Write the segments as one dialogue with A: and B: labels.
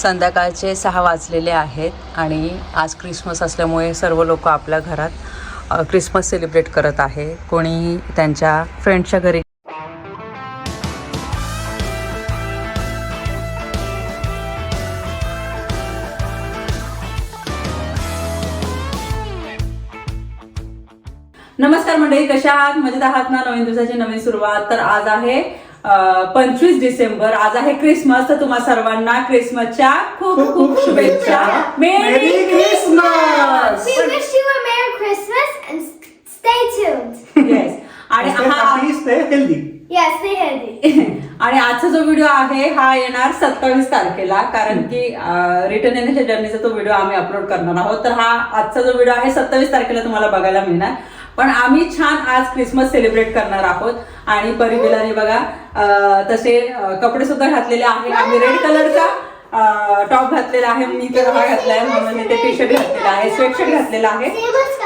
A: संध्याकाळचे सहा वाजलेले आहेत आणि आज क्रिसमस असल्यामुळे सर्व लोक आपल्या घरात क्रिसमस सेलिब्रेट करत आहे. कोणी त्यांच्या फ्रेंडच्या घरी नमस्कार मंडळी कशा आहात? मजेत आहात ना? नवीन दिवसाची नवीन सुरुवात तर आज आहे. पंचवीस डिसेंबर. आज आहे क्रिसमस तर तुम्हा सर्वांना क्रिसमसच्या खूप खूप शुभेच्छा. Merry Christmas
B: We wish you a Merry Christmas and s- stay tuned.
A: Yes आणि हा. आणि आजचा जो व्हिडिओ आहे हा येणार सत्तावीस तारखेला कारण की रिटर्न येण्याच्या जर्नीचा तो व्हिडिओ आम्ही अपलोड करणार आहोत. तर हा आजचा जो व्हिडिओ आहे सत्तावीस तारखेला तुम्हाला बघायला मिळणार. पण आम्ही छान आज क्रिसमस सेलिब्रेट करणार आहोत. आणि परिबिलाने बघा तसे कपडे सुद्धा घातलेले आहे आम्ही रेड कलरचा टॉप घातलेला आहे. मी तर हा घातलाय म्हणून मी ते टी शर्ट घातलेला आहे. स्वेटशर्ट घातलेला आहे.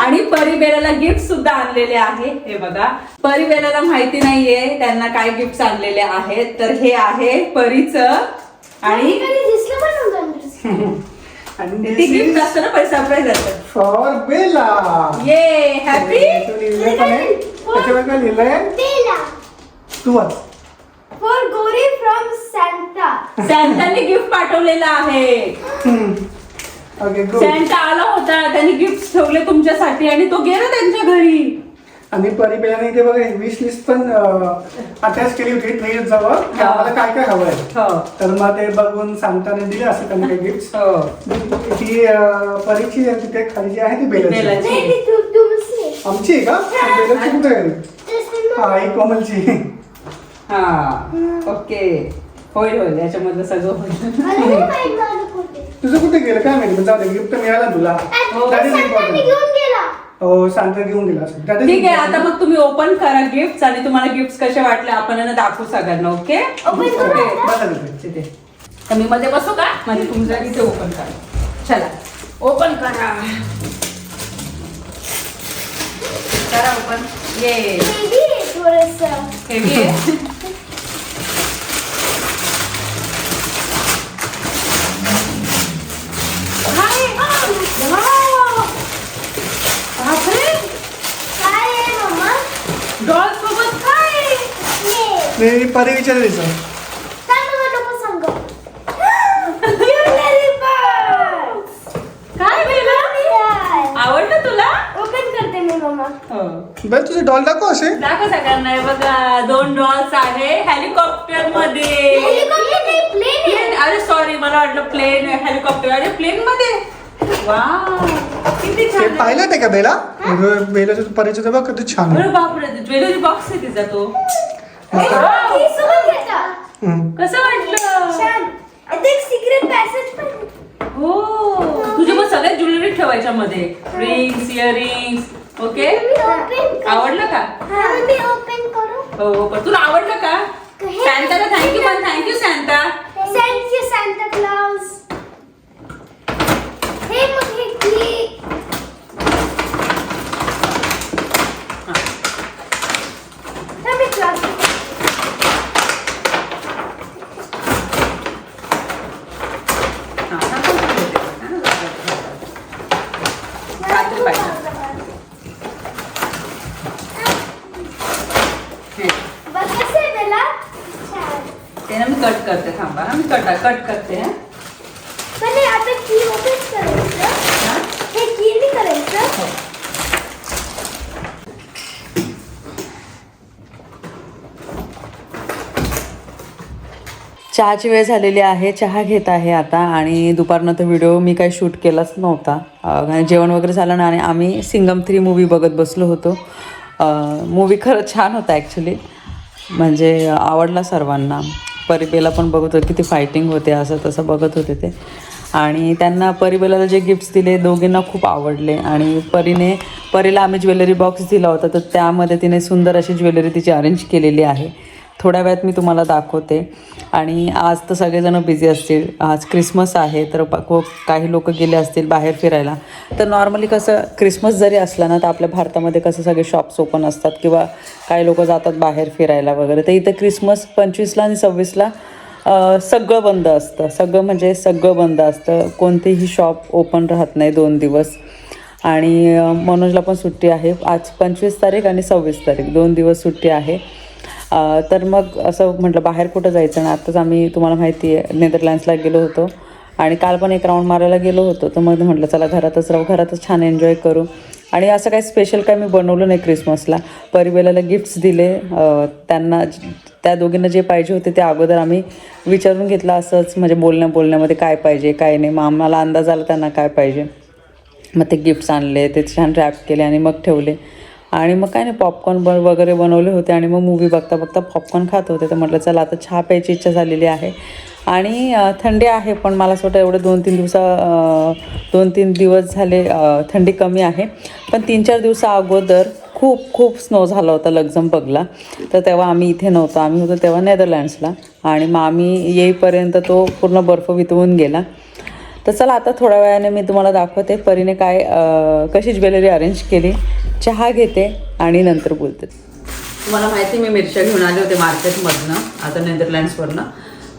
A: आणि परिबेलाला गिफ्ट सुद्धा आणलेले आहे. हे बघा. परिबेलाला माहिती नाहीये त्यांना काय गिफ्ट आणलेले आहेत. तर हे आहे परीच आणि ती गिफ्ट असतं ना परी सरप्राईज असतं.
C: फॉर बेला
A: ये हॅपी
C: तू लिहिलंय त्याच्यावर काय लिहिलंय
B: Bella.
C: तू वाच
B: For Gori from Santa.
A: सॅन्टाने गिफ्ट पाठवलेलं आहे.
C: ओके गुड
A: सॅन्टा आला होता त्यांनी गिफ्ट ठेवले तुमच्यासाठी आणि तो गेला त्यांच्या घरी.
C: आणि परिबेलाने इथे बघा विश लिस्ट पण अटॅच केली होती ट्रेन जवळ. की
A: हा.
C: आम्हाला काय काय हवंय
A: हो.
C: तर मग ते बघून सांगताना दिले असं त्यांनी काही गिफ्ट
A: हो.
C: ती अं, परीची तिथे खाली जी आहे ती बेलाची.
B: नाही, ती तू तू.
C: आमची आहे का? बेलाची कुठे आहे? हा ही कोमलची.
A: हा. ओके. होईल होईल याच्यामधलं सगळं होईल.
B: नाही.
C: तुझं कुठे गेलं? काय माहिती? जाऊ दे गिफ्ट मिळाला तुला.
B: घेऊन गेला.
C: हो सांगता घेऊन गेला असेल
A: ठीक आहे आता. मग तुम्ही ओपन करा गिफ्ट आणि तुम्हाला गिफ्ट कसे वाटले आपण यांना दाखवू सगळ्यांना ओके
B: Open करू
A: ओके,
B: आता?
C: बसा तिथे.
A: तिथे तर मी मध्ये बसू का म्हणजे तुमच्या इथे ओपन करा चला ओपन करा करा ओपन ये
B: थोडंसं.
A: हेवी आहे हाय. Wow. बापरे
B: काय आहे, मम्मा?
A: डॉल सोबत काय
C: मी परी विचारायचं.
A: काय बेला? आवडलं तुला?
B: Open करते मी मम्मा
A: हो.
C: बरं तुझे डॉल दाखव असे.
A: दाखव सगळ्यांना. हे बघा दोन डॉल्स आहे हेलिकॉप्टरमध्ये
B: हेलिकॉप्टर नाही प्लेन
A: Plane- अरे सॉरी मला वाटलं प्लेन हेलिकॉप्टर. अरे प्लेन मध्ये? वा किती
C: ते
A: छान आहे.
C: पाहिलं ते का बेला? बेलाचं परीचं बघ किती छान
A: अरे
C: आहे
A: बापरे ज्वेलरी बॉक्स आहे तिचा तो.
B: ही.
A: कसं वाटलं?
B: सिक्रेट पॅसेज पण.
A: हो. तुझे मग सगळ्या ज्वेलरी ठेवायच्या मध्ये. रिंग्स इयरिंग्स ओके आवडलं का?
B: हा मी ओपन करू.
A: हो पण तुला आवडलं का? सॅन्टाला थँक्यू पण thank you Santa
B: thank you Santa Claus हे मग हे की मी क्लास
A: काहीतरी पाहिजे हे,
B: बघ कसं आहे त्याला छान
A: ते ना मी कट करते थांबा हा मी कट कट करते हा
B: पण हे आता की ओपन करायचं
A: हा?
B: हे की नाही करायचं
A: हो. चहाची वेळ झालेली आहे चहा घेत आहे आता आणि दुपारनं तर व्हिडिओ मी काही शूट केलाच नव्हता. जेवण वगैरे झालं ना आणि आम्ही सिंगम थ्री मूवी बघत बसलो होतो. मूवी खरंच छान होता ॲक्च्युली म्हणजे आवडला सर्वांना. परिबेला पण बघत होते किती फायटिंग होते असं तसं बघत होते ते. आणि त्यांना परिबेला जे गिफ्ट्स दिले दोघींना खूप आवडले. आणि परीने परीला आम्ही ज्वेलरी बॉक्स दिला होता तर त्यामध्ये तिने सुंदर अशी ज्वेलरी तिची अरेंज केलेली आहे. थोड्या वेळात मी तुम्हाला दाखवते. आणि आज तर सगळेजण बिझी असतील. आज क्रिसमस आहे तर काही लोक गेले असतील बाहेर फिरायला. तर नॉर्मली कसं क्रिसमस जरी असला ना तर आपल्या भारतामध्ये कसं सगळे शॉप्स ओपन असतात किंवा काही लोक जातात बाहेर फिरायला वगैरे. तर इथं क्रिसमस पंचवीसला आणि सव्वीसला सगळं बंद असतं. सगळं म्हणजे सगळं बंद असतं. कोणतेही शॉप ओपन राहत नाही दोन दिवस. आणि मनोजला पण सुट्टी आहे. आज पंचवीस तारीख आणि सव्वीस तारीख. दोन दिवस सुट्टी आहे. तर मग असं म्हटलं बाहेर कुठं जायचं? ना आत्ताच आम्ही तुम्हाला माहिती आहे नेदरलँड्सला गेलो होतो. आणि काल पण एक राऊंड मारायला गेलो होतो. तर मग म्हटलं चला घरातच राहू घरातच छान एन्जॉय करू. आणि असं काही स्पेशल काय मी बनवलं नाही क्रिसमसला परिवेलाला गिफ्ट्स दिले. त्यांना त्या दोघींना जे पाहिजे होते ते अगोदर आम्ही विचारून घेतलं असंच. म्हणजे बोलण्या बोलण्यामध्ये काय पाहिजे काय नाही. मग आम्हाला अंदाज आला त्यांना काय पाहिजे. मग ते गिफ्ट्स आणले ते छान रॅप केले आणि मग ठेवले. आणि मग काय नाही पॉपकॉर्न ब वगैरे बनवले होते आणि मग मूवी बघता बघता पॉपकॉर्न खात होते. तर म्हटलं चला आता चहा प्यायची इच्छा झालेली आहे. आणि थंडी आहे पण मला असं वाटतं एवढे दोन तीन दिवसा दोन तीन दिवस झाले थंडी कमी आहे. पण तीन चार दिवसा अगोदर खूप खूप स्नो झाला होता लक्झमबर्गला तर तेव्हा आम्ही इथे नव्हतो. आम्ही होतो तेव्हा नेदरलँड्सला आणि मग आम्ही येईपर्यंत तो पूर्ण बर्फ वितवून गेला. तर चला आता थोड्या वेळाने मी तुम्हाला दाखवते परीने काय कशी ज्वेलरी अरेंज केली. चहा घेते आणि नंतर बोलते. तुम्हाला माहिती मी मिरच्या घेऊन आले होते मार्केटमधनं आता नेदरलँड्सवरनं.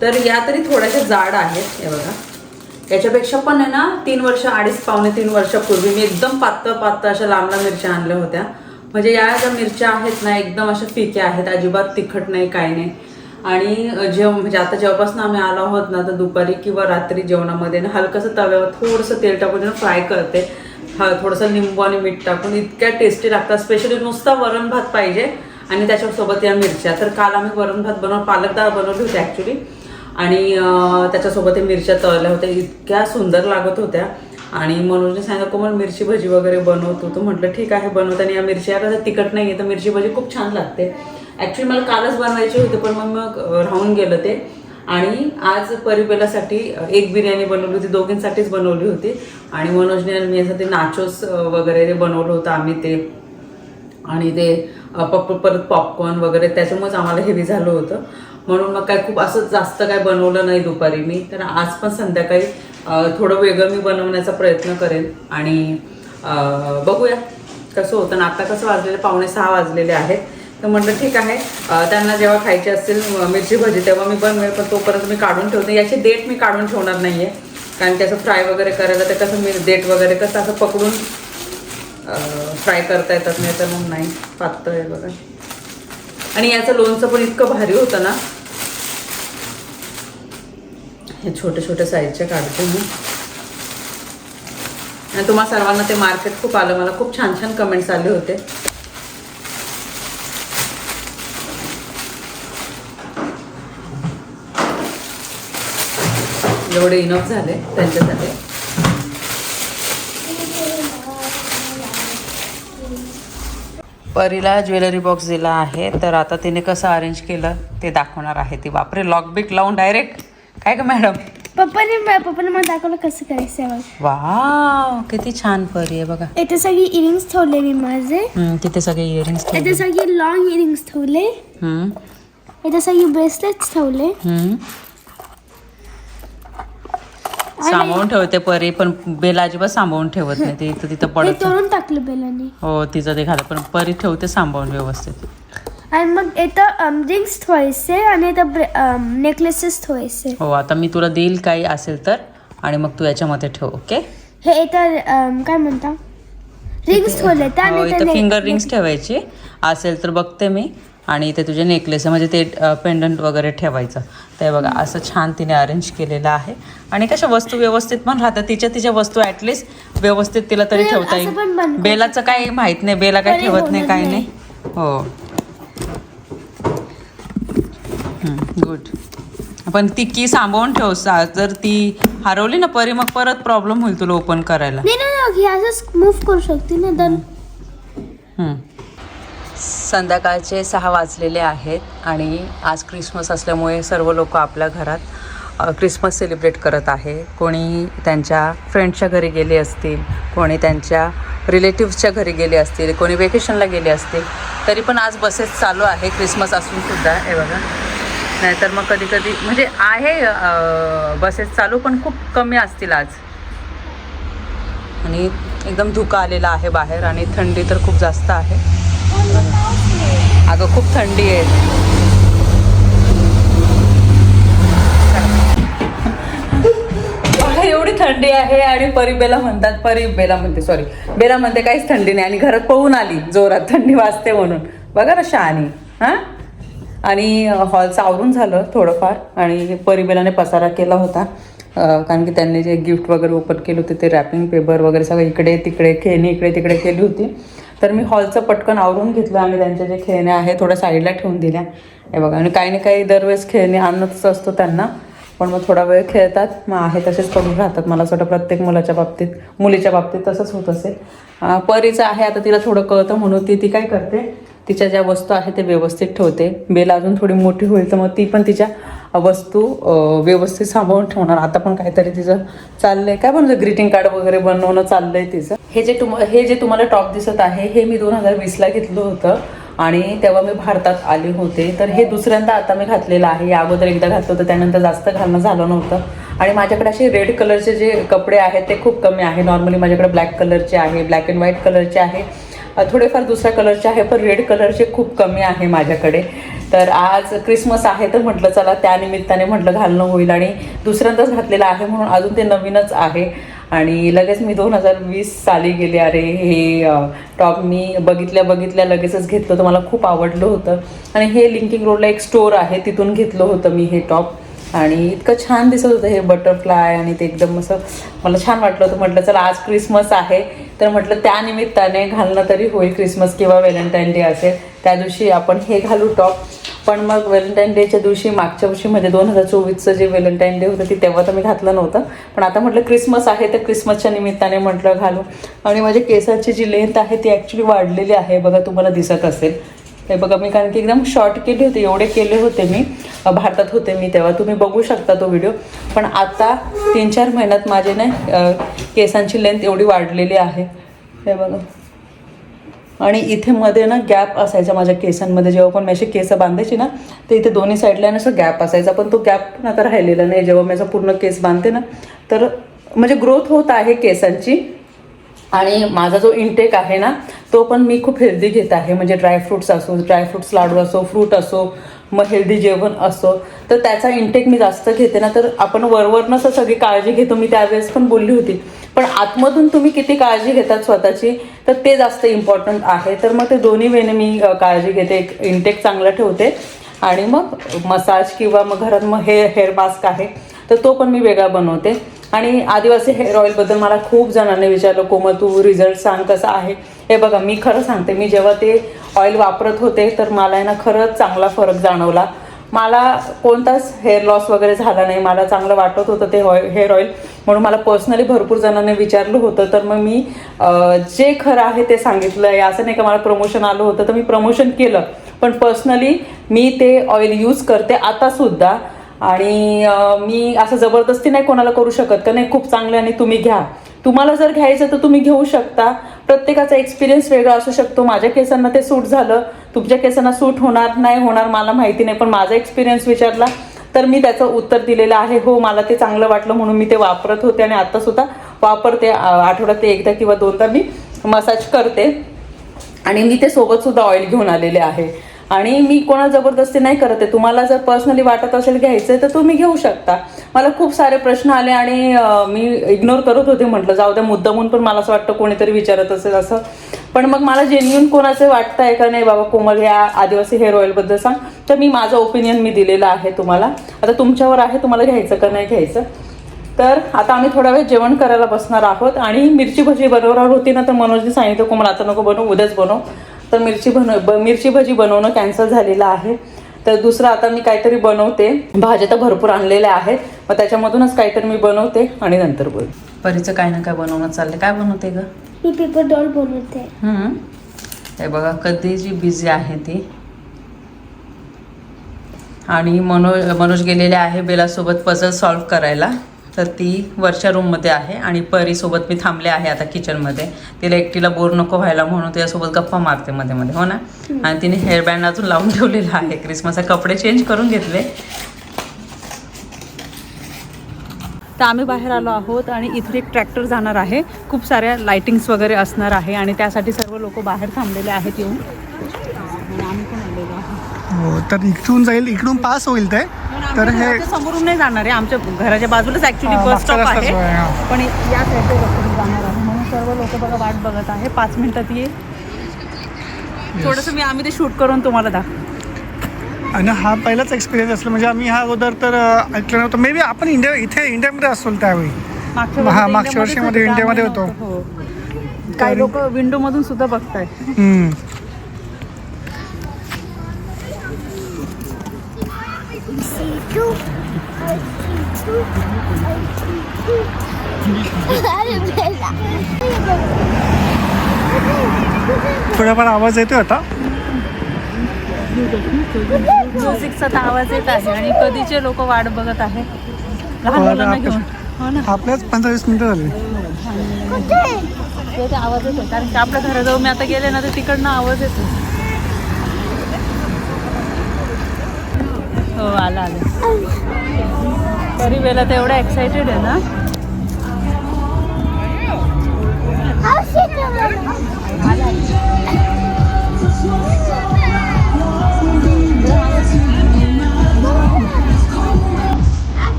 A: तर या तरी थोड्याशा जाड आहेत हे बघा. याच्यापेक्षा पण आहे ना तीन वर्ष अडीच पावणे तीन वर्षापूर्वी मी एकदम पातळ पातळ अशा लांब लांब मिरच्या आणल्या होत्या. म्हणजे या ज्या मिरच्या आहेत ना एकदम अशा फिक्या आहेत अजिबात तिखट नाही काही नाही. आणि जेव म्हणजे आता जेव्हापासून आम्ही आलो आहोत ना तर दुपारी किंवा रात्री जेवणामध्ये ना हलकंसं तव्यावर थोडंसं तेल टाकून फ्राय करते. हा थोडंसं लिंबू आणि मीठ टाकून. इतक्या टेस्टी लागतात स्पेशली नुसता वरण भात पाहिजे आणि त्याच्यासोबत या मिरच्या. तर काल आम्ही वरण भात बनवून पालक डाळ बनवली होती ॲक्च्युली आणि त्याच्यासोबत या मिरच्या तळल्या होत्या. इतक्या सुंदर लागत होत्या. आणि मनोजने सांगितलं कोमल मिरची भजी वगैरे बनवतो तू म्हटलं ठीक आहे बनवते. आणि या मिरच्या कसं तिखट नाही आहे तर मिरची भजी खूप छान लागते. ॲक्च्युली मला कालच बनवायचे होती पण मग मग राहून गेलं ते. आणि आज परिबेलासाठी एक बिर्याणी बनवली होती दोघींसाठीच बनवली होती. आणि मनोजने आणि मी ते नाचोस वगैरे ते बनवलं होतं आम्ही ते. आणि ते पप परत पॉपकॉर्न वगैरे त्याच्यामुळेच आम्हाला हेवी झालं होतं. म्हणून मग काय खूप असं जास्त काय बनवलं नाही दुपारी मी. तर आज पण संध्याकाळी थोडं वेगळं मी बनवण्याचा प्रयत्न करेन. आणि बघूया कसं होतं. ना आता कसं वाजलेले पावणे सहा वाजलेले आहेत. तर म्हटलं ठीक आहे. त्यांना जेव्हा खायची असतील मिरची भजी तेव्हा मी बनवेल पण तोपर्यंत मी काढून ठेवते. याची डेट मी काढून ठेवणार नाही आहे कारण की असं फ्राय वगैरे करायला तर कसं मी डेट वगैरे कसं असं पकडून फ्राय करता येतात नाही तर मग नाही. पातळ आहे बघा. आणि याचं लोणचं पण इतकं भारी होतं ना. हे छोटे छोटे साईजचे काढते मी. आणि तुम्हा सर्वांना ते मार्केट खूप आलं. मला खूप छान छान कमेंट्स आले होते. एवढे इनफ झाले त्यांच्यासाठी परीला ज्वेलरी बॉक्स दिला आहे तर आता तिने कसं अरेंज केलं ते दाखवणार आहे ती. बापरे लॉक बिक लावून डायरेक्ट काय का मॅडम
B: पप्पाने पप्पाने मला दाखवलं कसं करायचं आहे बघ.
A: वा किती छान परी आहे बघा.
B: इथे सगळी इयरिंग्स ठेवले मी माझे.
A: हम्म, तिथे सगळे इयरिंग्स
B: इथे सगळी लॉंग इयरिंग्स ठेवले. इथे सगळी ब्रेसलेट्स ठेवले.
A: सांभाळून ठेवते परी पण बेल अजिबात सांभाळून ठेवत नाही. ते इथं तिथं
B: हे
A: पडत
B: तोडून टाकलं बेलाने.
A: हो तिचं ते घालं पण परी ठेवते सांभाळून व्यवस्थित.
B: आणि मग इथं रिंग्स ठेवायचे आणि इथं नेकलेसेस ठेवायचे
A: हो आता मी तुला देईल काही असेल तर आणि मग तू याच्यामध्ये ठेव ओके?
B: हे इथं अम, काय म्हणता? रिंग्स ठेवले त्या
A: हो
B: आणि इथं
A: फिंगर रिंग्स ठेवायची. असेल तर बघते मी. आणि इथे तुझे नेकलेस म्हणजे ते पेंडंट वगैरे ठेवायचं. ते बघा असं छान तिने अरेंज केलेलं आहे. आणि कशा वस्तू व्यवस्थित पण राहतात. तिच्या तिच्या वस्तू ॲटलिस्ट व्यवस्थित तिला तरी ठेवता येईल. बेलाचं काही माहीत नाही. बेला काही ठेवत नाही
B: होणार
A: काही
B: नाही.
A: नाही. हो. गुड पण ती की सांभाळून ठेव जर ती हरवली ना परी मग परत प्रॉब्लेम होईल तुला ओपन करायला.
B: नाही नाही नाही, हे मूव्ह करू शकते ना
A: हं. संध्याकाळचे सहा वाजलेले आहेत आणि आज क्रिसमस असल्यामुळे सर्व लोक आपल्या घरात क्रिसमस सेलिब्रेट करत आहे. कोणी त्यांच्या फ्रेंडच्या घरी गेले असतील कोणी त्यांच्या रिलेटिव्सच्या घरी गेले असतील कोणी वेकेशनला गेले असतील तरी पण आज बसेस चालू आहे. क्रिसमस असूनसुद्धा हे बघा. नाहीतर मग कधी कधी म्हणजे आहे बसेस चालू पण खूप कमी असतील आज. आणि एकदम धुका आलेला आहे बाहेर आणि थंडी तर खूप जास्त आहे. अगं खूप थंडी आहे. एवढी थंडी आहे आणि परी बेला म्हणतात परी बेला म्हणते सॉरी बेला म्हणते काहीच थंडी नाही. आणि घरात पोहून आली जोरात थंडी वाजते म्हणून. बघा ना शहाणी. हां? आणि हॉलचं आवरून झालं थोडंफार आणि परिबेलाने पसारा केला होता. कारण की त्यांनी जे गिफ्ट वगैरे ओपन केले होते ते रॅपिंग पेपर वगैरे सगळं इकडे तिकडे खेळणी इकडे तिकडे केली होती. तर मी हॉलचं पटकन आवरून घेतलं. आणि त्यांच्या जे खेळणे आहे थोड्या साईडला ठेवून दिल्या. हे बघा आणि काही ना काही दरवेळेस खेळणे आणतच असतो त्यांना. पण मग थोडा वेळ खेळतात. मग आहे तसेच पडून राहतात. मला असं वाटतं प्रत्येक मुलाच्या बाबतीत मुलीच्या बाबतीत तसंच होत असेल. परीचं आहे आता तिला थोडं कळतं म्हणून ती ती काय करते. तिच्या ज्या वस्तू आहेत ते व्यवस्थित ठेवते. बेल अजून थोडी मोठी होईल तर मग ती पण तिच्या वस्तू व्यवस्थित सांभाळून ठेवणार. आता पण काहीतरी तिचं चाललंय. काय म्हणजे ग्रीटिंग कार्ड वगैरे बनवणं चाललंय तिचं. हे जे तुम हे जे तुम्हाला टॉप दिसत आहे हे मी दोन हजार वीसला घेतलं होतं. आणि तेव्हा मी भारतात आले होते. तर हे दुसऱ्यांदा आता मी घातलेलं आहे. या अगोदर एकदा घातलं होतं. त्यानंतर जास्त घालणं झालं नव्हतं. आणि माझ्याकडे असे रेड कलरचे जे कपडे आहेत ते खूप कमी आहे. नॉर्मली माझ्याकडे ब्लॅक कलरचे आहे ब्लॅक अँड व्हाईट कलरचे आहे. थोडेफार दुसऱ्या कलरचे आहे पण रेड कलरचे खूप कमी आहे माझ्याकडे. तर आज क्रिसमस आहे तर म्हटलं चला त्यानिमित्ताने म्हटलं घालणं होईल आणि दुसऱ्यांदाच घातलेलं आहे म्हणून अजून ते नवीनच आहे. आणि लगेच मी दोन हजार वीस साली गेले अरे हे टॉप मी बघितल्या बघितल्या लगेचच घेतलं तर मला खूप आवडलं होतं. आणि हे लिंकिंग रोडला एक स्टोर आहे तिथून घेतलं होतं मी हे टॉप आणि इतकं छान दिसत होतं हे बटरफ्लाय आणि ते एकदम असं मला छान वाटलं होतं. म्हटलं चला आज क्रिसमस आहे. तर म्हटलं त्या निमित्ताने घालणं तरी होईल क्रिसमस किंवा व्हॅलेंटाईन डे असेल. त्या दिवशी आपण हे घालू टॉप. पण मग व्हॅलेंटाईन डेच्या दिवशी मागच्या वर्षी म्हणजे दोन हजार चोवीसचं जे व्हॅलेंटाईन डे होतं ते तेव्हा तर मी घातलं नव्हतं. पण आता म्हटलं क्रिसमस आहे तर क्रिसमसच्या निमित्ताने म्हटलं घालू. आणि माझ्या केसाची जी लेंथ आहे ती ॲक्च्युली वाढलेली आहे. बघा तुम्हाला दिसत असेल. हे बघा मी कारण की एकदम शॉर्ट केली होती एवढे केले होते मी. भारतात होते मी तेव्हा. तुम्ही बघू शकता तो व्हिडिओ पण आता तीन चार महिन्यात माझे ना केसांची लेंथ एवढी वाढलेली आहे. हे बघा. आणि इथे मध्ये ना गॅप असायचा माझ्या केसांमध्ये. जेव्हा पण मी अशी केस बांधायची ना तर इथे दोन्ही साईडला ना असं गॅप असायचा. पण तो गॅप पण आता राहिलेला नाही. जेव्हा मी असं पूर्ण केस बांधते ना तर म्हणजे ग्रोथ होत आहे केसांची. आणि माझा जो इनटेक आहे ना तो पण मी खूप हेल्दी घेत आहे. म्हणजे ड्रायफ्रुट्स असो ड्रायफ्रुट्स लाडू असो फ्रूट असो मग हेल्दी जेवण असो. तर त्याचा इंटेक मी जास्त घेते ना तर आपण वरवरनंच सगळी काळजी घेतो. मी त्यावेळेस पण बोलली होती. पण आतमधून तुम्ही किती काळजी घेतात स्वतःची? तर ते जास्त इम्पॉर्टंट आहे. तर मग ते दोन्ही वेने मी काळजी घेते. एक इंटेक चांगला ठेवते. आणि मग मसाज किंवा मग घरात मग हेअर हेअर मास्क आहे तर तो पण मी वेगळा बनवते. आणि आदिवासी हेअर ऑइलबद्दल मला खूप जणांनी विचारलं कोमल तू रिझल्ट सांग कसा आहे? हे बघा मी खरं सांगते मी जेव्हा ते ऑइल वापरत होते तर मला आहे ना खरंच चांगला फरक जाणवला. मला कोणताच हेअर लॉस वगैरे झाला नाही. मला चांगलं वाटत होतं ते ऑइल हेअर ऑइल म्हणून मला पर्सनली भरपूर जणांनी विचारलं होतं. तर मग मी जे खरं आहे ते सांगितलं. आहे असं नाही का मला प्रमोशन आलं होतं तर मी प्रमोशन केलं. पण पर्सनली मी ते ऑइल यूज करते आतासुद्धा. आणि मी असं जबरदस्ती नाही कोणाला करू शकत का? नाही खूप चांगले आणि तुम्ही घ्या. तुम्हाला जर घ्यायचं तर तुम्ही घेऊ शकता. प्रत्येकाचा एक्सपिरियन्स वेगळा असू शकतो. माझ्या केसांना ते सूट झालं. तुमच्या केसांना सूट होणार नाही होणार मला माहिती नाही पण माझा एक्सपिरियन्स विचारला तर मी त्याचं उत्तर दिलेलं आहे. हो मला ते चांगलं वाटलं म्हणून मी ते वापरत होते आणि आत्तासुद्धा वापरते. आठवड्यात ते एकदा किंवा दोनदा मी मसाज करते. आणि मी ते सोबतसुद्धा ऑइल घेऊन आलेले आहे. आणि मी कोणा जबरदस्ती नाही करत आहे. तुम्हाला जर पर्सनली वाटत असेल घ्यायचं तर तुम्ही घेऊ शकता. मला खूप सारे प्रश्न आले आणि मी इग्नोर करत होते म्हटलं जाऊ द्या मुद्दामून पण मला असं वाटतं कोणीतरी विचारत असेल असं. पण मग मला जेन्युन कोणाचं वाटतं आहे का नाही बाबा कोमल ह्या आदिवासी हेअर ऑइलबद्दल सांग. तर मी माझं ओपिनियन मी दिलेलं आहे तुम्हाला. आता तुमच्यावर आहे तुम्हाला घ्यायचं का नाही घ्यायचं? तर आता आम्ही थोडा वेळ जेवण करायला बसणार आहोत. आणि मिरची भजी बनवणार होती ना तर मनोजने सांगितलं कोमल आता नको बनव उद्याच बनव. तर मिरची बनव ब- मिरची भजी बनवणं कॅन्सल झालेलं आहे. तर दुसरं आता मी काहीतरी बनवते. भाज्या तर भरपूर आणलेल्या आहेत. मग त्याच्यामधूनच काहीतरी मी बनवते आणि नंतर बोल. परीचं काय ना काय बनवणं चाललंय. काय बनवते ग?
B: मी पेपर डॉल बनवते.
A: हे बघा कधी जी बिझी आहे ती. आणि मनोज मनोज गेलेले आहे बेलासोबत पझल सॉल्व्ह करायला. तर ती वरच्या रूममध्ये आहे आणि परीसोबत मी थांबले आहे आता किचनमध्ये तिला एकटीला बोर नको व्हायला म्हणून तिच्यासोबत गप्पा मारते मध्ये मध्ये हो ना? आणि तिने हेअर बँड अजून लावून ठेवलेला आहे. क्रिसमसचे कपडे चेंज करून घेतले. तर आम्ही बाहेर आलो आहोत आणि इथे एक ट्रॅक्टर जाणार आहे. खूप साऱ्या लाइटिंग्स वगैरे असणार आहे आणि त्यासाठी सर्व लोक बाहेर थांबलेले आहेत येऊन आणि आम्ही पण आलेलो आहोत
C: हो तर इकडून जाईल इकडून पास होईल ते. तर हे
A: समोरून नाही जाणार आहे. आमच्या घराच्या बाजूलाच ऍक्च्युली बस स्टॉप
C: आहे.
A: पण या साईडच्या जाणार आहे. म्हणून सर्व लोक बघा वाट बघत आहे. पाच मिनिटात येईल. थोडंसं मी आम्ही ते शूट करून तुम्हाला दाखव.
C: आणि हा पहिलाच एक्सपिरियन्स असला. म्हणजे आम्ही हा अगोदर तर ऐकलं नव्हतं. मे बी आपण इंडिया इथे इंडियामध्ये असतो त्यावेळी. हा, मागच्या वर्षीमध्ये
A: होतो,
C: इंडियामध्ये होतो.
A: हो. काही लोक विंडो मधून सुद्धा बघताय
C: थोडाफार आवाज येतोय आता?
A: म्युझिकचा आवाज येत आहे आणि कधीचे लोक वाट बघत आहे. लहान
C: हो,
A: मुलांना
C: आपल्या-
A: घेऊन. हो
C: आपल्याच पंधरा वीस मिनिटं झाली.
A: ते आवाज येतो कारण की आपल्या घराजवळ मी आता गेले ना तर तिकडनं आवाज येतो हो आला आला. तरी वेळेला तर एवढा एक्साइटेड आहे ना. ॲक्च्युली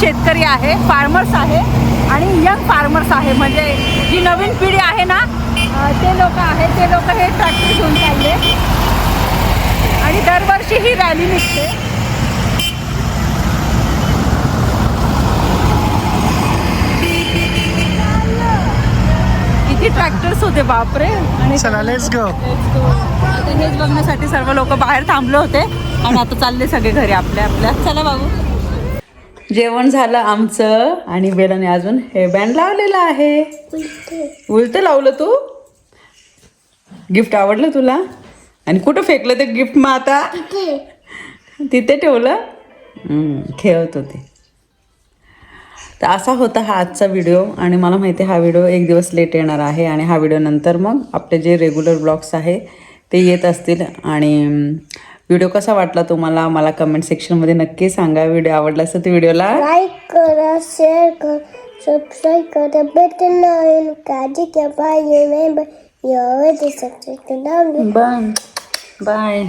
A: शेतकरी आहे फार्मर्स आहे आणि यंग फार्मर्स आहे. म्हणजे जी नवीन पिढी आहे ना ते लोक आहे ते लोक हे ट्रॅक्टर घेऊन चालले. आणि दरवर्षी ही रॅली निघते. किती ट्रॅक्टर्स होते बापरे. आणि
C: चला लेट्स गो
A: आता हेच बघण्यासाठी सर्व लोक बाहेर थांबले होते. आणि आता चालले सगळे घरी आपल्या आपल्या. चला बाबू. जेवण झालं आमचं आणि बेलाने अजून हे बँड लावलेलं आहे. उलट लावलं तू? गिफ्ट आवडलं तुला? आणि कुठं फेकलं ते गिफ्ट मग आता? तिथे ठेवलं? खेळत होते. तर असा होता हा आजचा व्हिडिओ आणि मला माहिती आहे हा व्हिडिओ एक दिवस लेट येणार आहे आणि हा व्हिडिओ नंतर मग आपले जे रेग्युलर ब्लॉग्स आहे ते येत असतील आणि व्हिडिओ कसा वाटला तुम्हाला? मला कमेंट सेक्शनमध्ये नक्की सांगा. व्हिडिओ आवडला असेल तर व्हिडिओला
B: लाईक करा शेअर करा सबस्क्राईब करा बेटन नवीन काळजी घ्या बाय यू नाही बाय यू
A: बाय बाय